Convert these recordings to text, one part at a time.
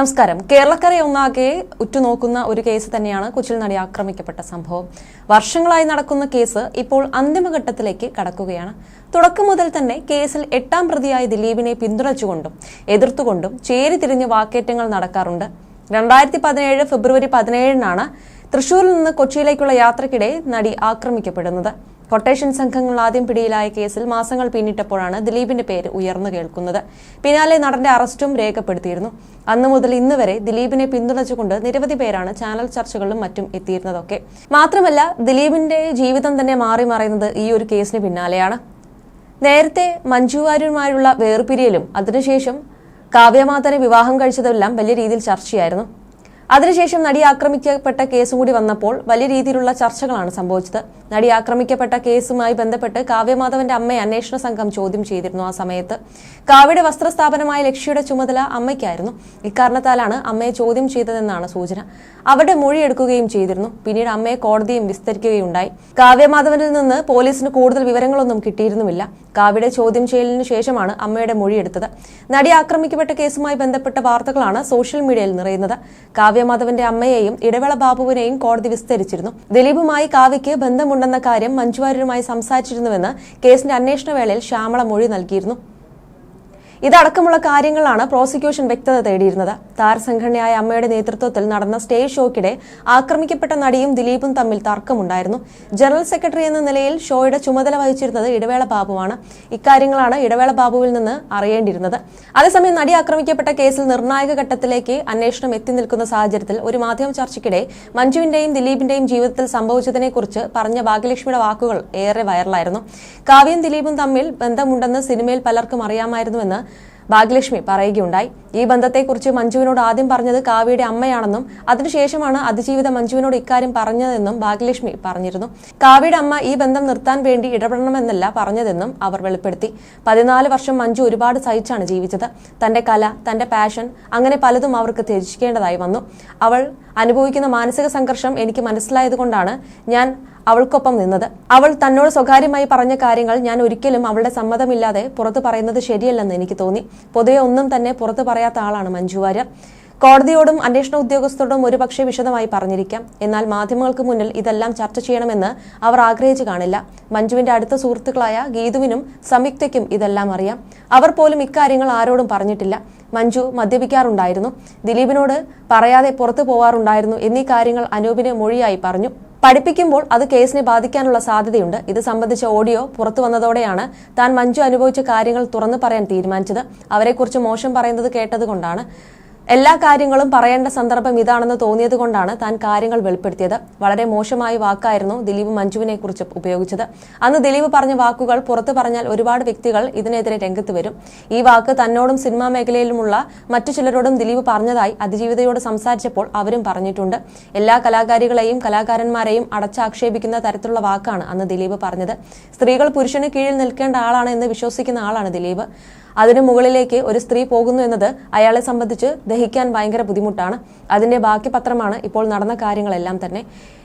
നമസ്കാരം. കേരളക്കരെ ഒന്നാകെ ഉറ്റുനോക്കുന്ന ഒരു കേസ് തന്നെയാണ് കൊച്ചിയിൽ നടി ആക്രമിക്കപ്പെട്ട സംഭവം. വർഷങ്ങളായി നടക്കുന്ന കേസ് ഇപ്പോൾ അന്തിമഘട്ടത്തിലേക്ക് കടക്കുകയാണ്. തുടക്കം മുതൽ തന്നെ കേസിൽ എട്ടാം പ്രതിയായ ദിലീപിനെ പിന്തുണച്ചുകൊണ്ടും എതിർത്തുകൊണ്ടും ചേരിതിരിഞ്ഞ് വാക്കേറ്റങ്ങൾ നടക്കാറുണ്ട്. രണ്ടായിരത്തി പതിനേഴ് ഫെബ്രുവരി പതിനേഴിനാണ് തൃശൂരിൽ നിന്ന് കൊച്ചിയിലേക്കുള്ള യാത്രക്കിടെ നടി ആക്രമിക്കപ്പെടുന്നത്. കൊട്ടേഷൻ സംഘങ്ങൾ ആദ്യം പിടിയിലായ കേസിൽ മാസങ്ങൾ പിന്നിട്ടപ്പോഴാണ് ദിലീപിന്റെ പേര് ഉയർന്നു കേൾക്കുന്നത്. പിന്നാലെ നടന്റെ അറസ്റ്റും രേഖപ്പെടുത്തിയിരുന്നു. അന്നു മുതൽ ഇന്ന് വരെ ദിലീപിനെ പിന്തുണച്ചുകൊണ്ട് നിരവധി പേരാണ് ചാനൽ ചർച്ചകളിലും മറ്റും എത്തിയിരുന്നതൊക്കെ. മാത്രമല്ല ദിലീപിന്റെ ജീവിതം തന്നെ മാറി മറയുന്നത് ഈ ഒരു കേസിന് പിന്നാലെയാണ്. നേരത്തെ മഞ്ജു വേർപിരിയലും അതിനുശേഷം കാവ്യമാതനെ വിവാഹം കഴിച്ചതെല്ലാം വലിയ രീതിയിൽ ചർച്ചയായിരുന്നു. അതിനുശേഷം നടി ആക്രമിക്കപ്പെട്ട കേസും കൂടി വന്നപ്പോൾ വലിയ രീതിയിലുള്ള ചർച്ചകളാണ് സംഭവിച്ചത്. നടി ആക്രമിക്കപ്പെട്ട കേസുമായി ബന്ധപ്പെട്ട് കാവ്യമാധവന്റെ അമ്മയെ അന്വേഷണ സംഘം ചോദ്യം ചെയ്തിരുന്നു ആ സമയത്ത്. കാവ്യയുടെ വസ്ത്രസ്ഥാപനമായ ലക്ഷ്യയുടെ ചുമതല അമ്മയ്ക്കായിരുന്നു. ഇക്കാരണത്താലാണ് അമ്മയെ ചോദ്യം ചെയ്തതെന്നാണ് സൂചന. അവരുടെ മൊഴിയെടുക്കുകയും ചെയ്തിരുന്നു. പിന്നീട് അമ്മയെ കോടതിയും വിസ്തരിക്കുകയുണ്ടായി. കാവ്യമാധവനിൽ നിന്ന് പോലീസിന് കൂടുതൽ വിവരങ്ങളൊന്നും കിട്ടിയിരുന്നുമില്ല. കാവ്യയുടെ ചോദ്യം ചെയ്യലിന് ശേഷമാണ് അമ്മയുടെ മൊഴിയെടുത്തത് നടി ആക്രമിക്കപ്പെട്ട കേസുമായി ബന്ധപ്പെട്ട വാർത്തകളാണ് സോഷ്യൽ മീഡിയയിൽ നിറയുന്നത്. കാവ്യമാധവന്റെ അമ്മയെയും ഇടവേള ബാബുവിനെയും കോടതി വിസ്തരിച്ചിരുന്നു. ദിലീപുമായി കാവ്യയ്ക്ക് ബന്ധമുണ്ടെന്ന കാര്യം മഞ്ജുവാര്യരുമായി സംസാരിച്ചിരുന്നുവെന്ന് കേസിന്റെ അന്വേഷണ വേളയിൽ ശ്യാമള മൊഴി നൽകിയിരുന്നു. ഇതടക്കമുള്ള കാര്യങ്ങളാണ് പ്രോസിക്യൂഷൻ വ്യക്തത തേടിയിരുന്നത്. താരസംഘടനയായ അമ്മയുടെ നേതൃത്വത്തിൽ നടന്ന സ്റ്റേജ് ഷോയ്ക്കിടെ ആക്രമിക്കപ്പെട്ട നടിയും ദിലീപും തമ്മിൽ തർക്കമുണ്ടായിരുന്നു. ജനറൽ സെക്രട്ടറി എന്ന നിലയിൽ ഷോയുടെ ചുമതല വഹിച്ചിരുന്നത് ഇടവേള ബാബുവാണ്. ഇക്കാര്യങ്ങളാണ് ഇടവേള ബാബുവിൽ നിന്ന് അറിയേണ്ടിയിരുന്നത്. അതേസമയം നടി ആക്രമിക്കപ്പെട്ട കേസിൽ നിർണായക ഘട്ടത്തിലേക്ക് അന്വേഷണം എത്തി നിൽക്കുന്ന സാഹചര്യത്തിൽ ഒരു മാധ്യമ ചർച്ചയ്ക്കിടെ മഞ്ജുവിന്റെയും ദിലീപിന്റെയും ജീവിതത്തിൽ സംഭവിച്ചതിനെക്കുറിച്ച് പറഞ്ഞ ഭാഗ്യലക്ഷ്മിയുടെ വാക്കുകൾ ഏറെ വൈറലായിരുന്നു. കാവ്യം ദിലീപും തമ്മിൽ ബന്ധമുണ്ടെന്ന് സിനിമയിൽ പലർക്കും അറിയാമായിരുന്നുവെന്ന് ഭാഗ്യലക്ഷ്മി പറയുകയുണ്ടായി. ഈ ബന്ധത്തെക്കുറിച്ച് മഞ്ജുവിനോട് ആദ്യം പറഞ്ഞത് കാവ്യയുടെ അമ്മയാണെന്നും അതിനുശേഷമാണ് അതിജീവിത മഞ്ജുവിനോട് ഇക്കാര്യം പറഞ്ഞതെന്നും ഭാഗ്യലക്ഷ്മി പറഞ്ഞിരുന്നു. കാവ്യയുടെ അമ്മ ഈ ബന്ധം നിർത്താൻ വേണ്ടി ഇടപെടണമെന്നല്ല പറഞ്ഞതെന്നും അവർ വെളിപ്പെടുത്തി. പതിനാല് വർഷം മഞ്ജു ഒരുപാട് സഹിച്ചാണ് ജീവിച്ചത്. തന്റെ കല തന്റെ പാഷൻ അങ്ങനെ പലതും അവർക്ക് ത്യജിക്കേണ്ടതായി വന്നു. അവൾ അനുഭവിക്കുന്ന മാനസിക സംഘർഷം എനിക്ക് മനസ്സിലായതുകൊണ്ടാണ് ഞാൻ അവൾക്കൊപ്പം നിന്നത്. അവൾ തന്നോട് സ്വകാര്യമായി പറഞ്ഞ കാര്യങ്ങൾ ഞാൻ ഒരിക്കലും അവളുടെ സമ്മതമില്ലാതെ പുറത്തു പറയുന്നത് ശരിയല്ലെന്ന് എനിക്ക് തോന്നി. പൊതുവെ ഒന്നും തന്നെ പുറത്തു പറയാത്ത ആളാണ് മഞ്ജു വാര്യർ. കോടതിയോടും അന്വേഷണ ഉദ്യോഗസ്ഥരോടും ഒരുപക്ഷെ വിശദമായി പറഞ്ഞിരിക്കാം. എന്നാൽ മാധ്യമങ്ങൾക്ക് മുന്നിൽ ഇതെല്ലാം ചർച്ച ചെയ്യണമെന്ന് അവർ ആഗ്രഹിച്ചു കാണില്ല. മഞ്ജുവിന്റെ അടുത്ത സുഹൃത്തുക്കളായ ഗീതുവിനും സംയുക്തയ്ക്കും ഇതെല്ലാം അറിയാം. അവർ പോലും ഇക്കാര്യങ്ങൾ ആരോടും പറഞ്ഞിട്ടില്ല. മഞ്ജു മദ്യപിക്കാറുണ്ടായിരുന്നു. ദിലീപിനോട് പറയാതെ പുറത്തു പോവാറുണ്ടായിരുന്നു എന്നീ കാര്യങ്ങൾ അനൂപിന് മൊഴിയായി പറഞ്ഞു. പഠിപ്പിക്കുമ്പോൾ അത് കേസിനെ ബാധിക്കാനുള്ള സാധ്യതയുണ്ട്. ഇത് സംബന്ധിച്ച ഓഡിയോ പുറത്തു വന്നതോടെയാണ് താൻ മഞ്ജു അനുഭവിച്ച കാര്യങ്ങൾ തുറന്നു പറയാൻ തീരുമാനിച്ചത്. അവരെക്കുറിച്ച് മോശം പറയുന്നത് കേട്ടതുകൊണ്ടാണ്. എല്ലാ കാര്യങ്ങളും പറയേണ്ട സന്ദർഭം ഇതാണെന്ന് തോന്നിയത് കൊണ്ടാണ് താൻ കാര്യങ്ങൾ വെളിപ്പെടുത്തിയത്. വളരെ മോശമായ വാക്കായിരുന്നു ദിലീപ് മഞ്ജുവിനെ കുറിച്ച് ഉപയോഗിച്ചത്. അന്ന് ദിലീപ് പറഞ്ഞ വാക്കുകൾ പുറത്തു പറഞ്ഞാൽ ഒരുപാട് വ്യക്തികൾ ഇതിനെതിരെ രംഗത്ത് വരും. ഈ വാക്ക് തന്നോടും സിനിമാ മേഖലയിലുമുള്ള മറ്റു ചിലരോടും ദിലീപ് പറഞ്ഞതായി അതിജീവിതയോട് സംസാരിച്ചപ്പോൾ അവരും പറഞ്ഞിട്ടുണ്ട്. എല്ലാ കലാകാരികളെയും കലാകാരന്മാരെയും അടച്ചാക്ഷേപിക്കുന്ന തരത്തിലുള്ള വാക്കാണ് അന്ന് ദിലീപ് പറഞ്ഞത്. സ്ത്രീകൾ പുരുഷന് കീഴിൽ നിൽക്കേണ്ട ആളാണ് എന്ന് വിശ്വസിക്കുന്ന ആളാണ് ദിലീപ്. അതിനു മുകളിലേക്ക് ഒരു സ്ത്രീ പോകുന്നു എന്നത് അയാളെ സംബന്ധിച്ച് ദഹിക്കാൻ ഭയങ്കര ബുദ്ധിമുട്ടാണ്. അതിന്റെ ബാക്കി പത്രമാണ് ഇപ്പോൾ നടന്ന കാര്യങ്ങളെല്ലാം തന്നെ.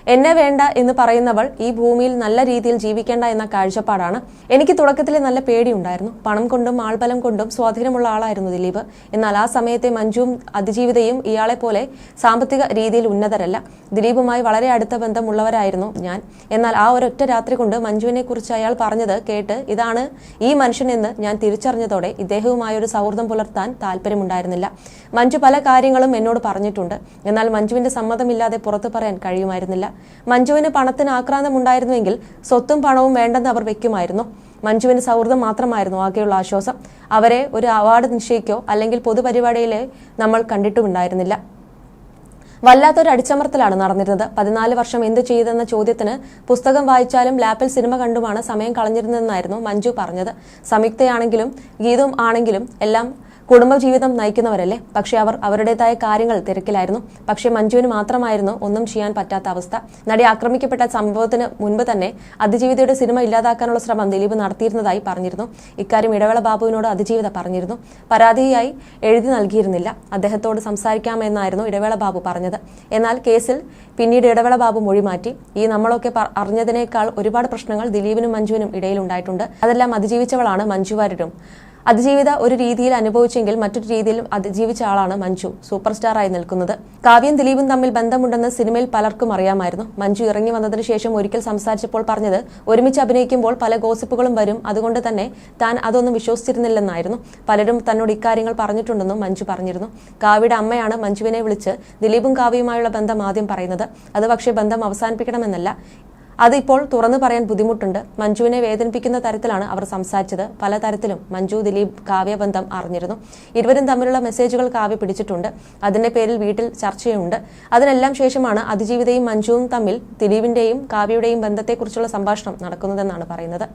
എന്നെ വേണ്ട എന്ന് പറയുന്നവൾ ഈ ഭൂമിയിൽ നല്ല രീതിയിൽ ജീവിക്കേണ്ട എന്ന കാഴ്ചപ്പാടാണ്. എനിക്ക് തുടക്കത്തിൽ നല്ല പേടിയുണ്ടായിരുന്നു. പണം കൊണ്ടും ആൾബലം കൊണ്ടും സ്വാധീനമുള്ള ആളായിരുന്നു ദിലീപ്. എന്നാൽ ആ സമയത്തെ മഞ്ജുവും അതിജീവിതയും ഇയാളെ പോലെ സാമ്പത്തിക രീതിയിൽ ഉന്നതരല്ല. ദിലീപുമായി വളരെ അടുത്ത ബന്ധമുള്ളവരായിരുന്നു ഞാൻ. എന്നാൽ ആ ഒരൊറ്റ രാത്രി കൊണ്ട് മഞ്ജുവിനെ കുറിച്ച് അയാൾ പറഞ്ഞത് കേട്ട് ഇതാണ് ഈ മനുഷ്യനെന്ന് ഞാൻ തിരിച്ചറിഞ്ഞതോടെ ഇദ്ദേഹവുമായി ഒരു സൗഹൃദം പുലർത്താൻ താല്പര്യമുണ്ടായിരുന്നില്ല. മഞ്ജു പല കാര്യങ്ങളും എന്നോട് പറഞ്ഞിട്ടുണ്ട്. എന്നാൽ മഞ്ജുവിന്റെ സമ്മതമില്ലാതെ പുറത്തു പറയാൻ കഴിയുമായിരുന്നില്ല. മഞ്ജുവിന് പണത്തിന് ആക്രാന്തമുണ്ടായിരുന്നുവെങ്കിൽ സ്വത്തും പണവും വേണ്ടെന്ന് അവർ വെക്കുമായിരുന്നു. മഞ്ജുവിന് സൗഹൃദം മാത്രമായിരുന്നു ആകെയുള്ള ആശ്വാസം. അവരെ ഒരു അവാർഡ് നിശ്ചയിക്കോ അല്ലെങ്കിൽ പൊതുപരിപാടിയിലെ നമ്മൾ കണ്ടിട്ടുമുണ്ടായിരുന്നില്ല. വല്ലാത്തൊരു അടിച്ചമർത്തലാണ് നടന്നിരുന്നത്. പതിനാല് വർഷം എന്ത് ചെയ്തെന്ന ചോദ്യത്തിന് പുസ്തകം വായിച്ചാലും ലാപ്പിൽ സിനിമ കണ്ടുമാണ് സമയം കളഞ്ഞിരുന്നതെന്നായിരുന്നു മഞ്ജു പറഞ്ഞത്. സംയുക്തയാണെങ്കിലും ഗീതും ആണെങ്കിലും എല്ലാം കുടുംബജീവിതം നയിക്കുന്നവരല്ലേ? പക്ഷെ അവർ അവരുടേതായ കാര്യങ്ങൾ തിരക്കിലായിരുന്നു. പക്ഷേ മഞ്ജുവിന് മാത്രമായിരുന്നു ഒന്നും ചെയ്യാൻ പറ്റാത്ത അവസ്ഥ. നടി ആക്രമിക്കപ്പെട്ട സംഭവത്തിന് മുൻപ് തന്നെ അതിജീവിതയുടെ സിനിമ ഇല്ലാതാക്കാനുള്ള ശ്രമം ദിലീപ് നടത്തിയിരുന്നതായി പറഞ്ഞിരുന്നു. ഇക്കാര്യം ഇടവേള ബാബുവിനോട് അതിജീവിത പറഞ്ഞിരുന്നു. പരാതിയായി എഴുതി നൽകിയിരുന്നില്ല. അദ്ദേഹത്തോട് സംസാരിക്കാമെന്നായിരുന്നു ഇടവേള ബാബു പറഞ്ഞത്. എന്നാൽ കേസിൽ പിന്നീട് ഇടവേള ബാബു മൊഴിമാറ്റി ഈ നമ്മളൊക്കെ അറിഞ്ഞതിനേക്കാൾ ഒരുപാട് പ്രശ്നങ്ങൾ ദിലീപിനും മഞ്ജുവിനും ഇടയിലുണ്ടായിട്ടുണ്ട്. അതെല്ലാം അതിജീവിച്ചവളാണ് മഞ്ജു വാര്യരും അതിജീവിത ഒരു രീതിയിൽ അനുഭവിച്ചെങ്കിൽ മറ്റൊരു രീതിയിൽ അതിജീവിച്ച ആളാണ് മഞ്ജു. സൂപ്പർ സ്റ്റാറായി നിൽക്കുന്നത്. കാവ്യം ദിലീപും തമ്മിൽ ബന്ധമുണ്ടെന്ന് സിനിമയിൽ പലർക്കും അറിയാമായിരുന്നു. മഞ്ജു ഇറങ്ങി വന്നതിന് ശേഷം ഒരിക്കൽ സംസാരിച്ചപ്പോൾ പറഞ്ഞത് ഒരുമിച്ച് അഭിനയിക്കുമ്പോൾ പല ഗോസിപ്പുകളും വരും. അതുകൊണ്ട് തന്നെ താൻ അതൊന്നും വിശ്വസിച്ചിരുന്നില്ലെന്നായിരുന്നു. പലരും തന്നോട് ഇക്കാര്യങ്ങൾ പറഞ്ഞിട്ടുണ്ടെന്നും മഞ്ജു പറഞ്ഞിരുന്നു. കാവ്യയുടെ അമ്മയാണ് മഞ്ജുവിനെ വിളിച്ച് ദിലീപും കാവ്യയുമായുള്ള ബന്ധം ആദ്യം പറയുന്നത്. അത് പക്ഷേ ബന്ധം അവസാനിപ്പിക്കണമെന്നല്ല. അത് ഇപ്പോൾ തുറന്നു പറയാൻ ബുദ്ധിമുട്ടുണ്ട്. മഞ്ജുവിനെ വേദനിപ്പിക്കുന്ന തരത്തിലാണ് അവർ സംസാരിച്ചത്. പലതരത്തിലും മഞ്ജു ദിലീപ് കാവ്യബന്ധം അറിഞ്ഞിരുന്നു. ഇരുവരും തമ്മിലുള്ള മെസ്സേജുകൾ കാവ്യ പിടിച്ചിട്ടുണ്ട്. അതിന്റെ പേരിൽ വീട്ടിൽ ചർച്ചയുണ്ട്. അതിനെല്ലാം ശേഷമാണ് അതിജീവിതയും മഞ്ജുവും തമ്മിൽ ദിലീപിന്റെയും കാവ്യയുടെയും ബന്ധത്തെക്കുറിച്ചുള്ള സംഭാഷണം നടക്കുന്നതെന്നാണ് പറയുന്നത്.